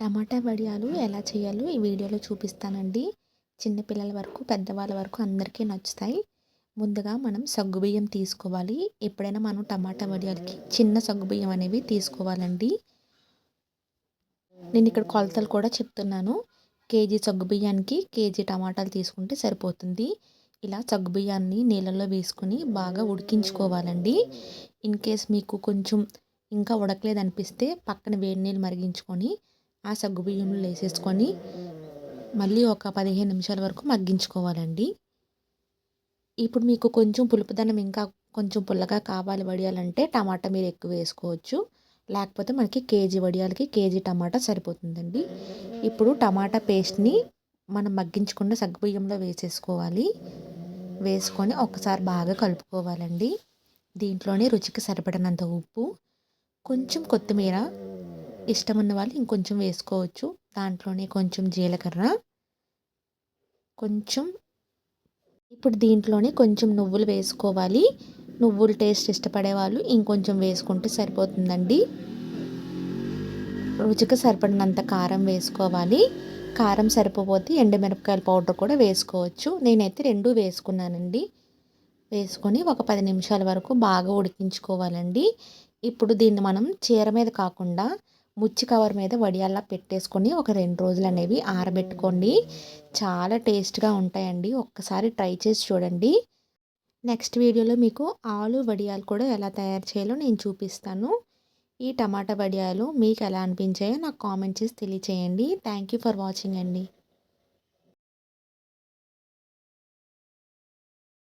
టమాటా వడియాలు ఎలా చేయాలో ఈ వీడియోలో చూపిస్తానండి. చిన్నపిల్లల వరకు పెద్దవాళ్ళ వరకు అందరికీ నచ్చుతాయి. ముందుగా మనం సగ్గుబియ్యం తీసుకోవాలి. ఎప్పుడైనా మనం టమాటా వడియాలకి చిన్న సగ్గుబియ్యం అనేవి తీసుకోవాలండి. నేను ఇక్కడ కొలతలు కూడా చెప్తున్నాను. కేజీ సగ్గుబియ్యానికి కేజీ టమాటాలు తీసుకుంటే సరిపోతుంది. ఇలా సగ్గుబియ్యాన్ని నీళ్ళల్లో వేసుకొని బాగా ఉడికించుకోవాలండి. ఇన్ కేస్ మీకు కొంచెం ఇంకా ఉడకలేదు అనిపిస్తే పక్కన వేడి నీళ్ళు మరిగించుకొని ఆ సగ్గుబియ్యంలో వేసేసుకొని మళ్ళీ ఒక పదిహేను నిమిషాల వరకు మగ్గించుకోవాలండి. ఇప్పుడు మీకు కొంచెం పులుపుదనం ఇంకా కొంచెం పుల్లగా కావాలి వడియాలంటే టమాటా మీరు ఎక్కువ వేసుకోవచ్చు. లేకపోతే మనకి కేజీ వడియాలకి కేజీ టమాటా సరిపోతుందండి. ఇప్పుడు టమాటా పేస్ట్ని మనం మగ్గించుకున్న సగ్గుబియ్యంలో వేసేసుకోవాలి. వేసుకొని ఒకసారి బాగా కలుపుకోవాలండి. దీంట్లోనే రుచికి సరిపడినంత ఉప్పు కొంచెం కొత్తిమీర ఇష్టం ఉన్న వాళ్ళు ఇంకొంచెం వేసుకోవచ్చు. దాంట్లోనే కొంచెం జీలకర్ర. కొంచెం ఇప్పుడు దీంట్లోనే కొంచెం నువ్వులు వేసుకోవాలి. నువ్వులు టేస్ట్ ఇష్టపడే వాళ్ళు ఇంకొంచెం వేసుకుంటే సరిపోతుందండి. రుచికి సరిపడినంత కారం వేసుకోవాలి. కారం సరిపోతే ఎండుమిరపకాయల పౌడర్ కూడా వేసుకోవచ్చు. నేనైతే రెండు వేసుకున్నానండి. వేసుకొని ఒక పది నిమిషాల వరకు బాగా ఉడికించుకోవాలండి. ఇప్పుడు దీన్ని మనం చీర మీద కాకుండా ముచ్చి కవర్ మీద వడియాల్లా పెట్టేసుకొని ఒక రెండు రోజులు అనేవి ఆరబెట్టుకోండి. చాలా టేస్ట్గా ఉంటాయండి. ఒక్కసారి ట్రై చేసి చూడండి. నెక్స్ట్ వీడియోలో మీకు ఆలు వడియాలు కూడా ఎలా తయారు చేయాలో నేను చూపిస్తాను. ఈ టమాటా వడియాలు మీకు ఎలా అనిపించాయో నాకు కామెంట్ చేసి తెలియచేయండి. థ్యాంక్ యూ ఫర్ వాచింగ్ అండి.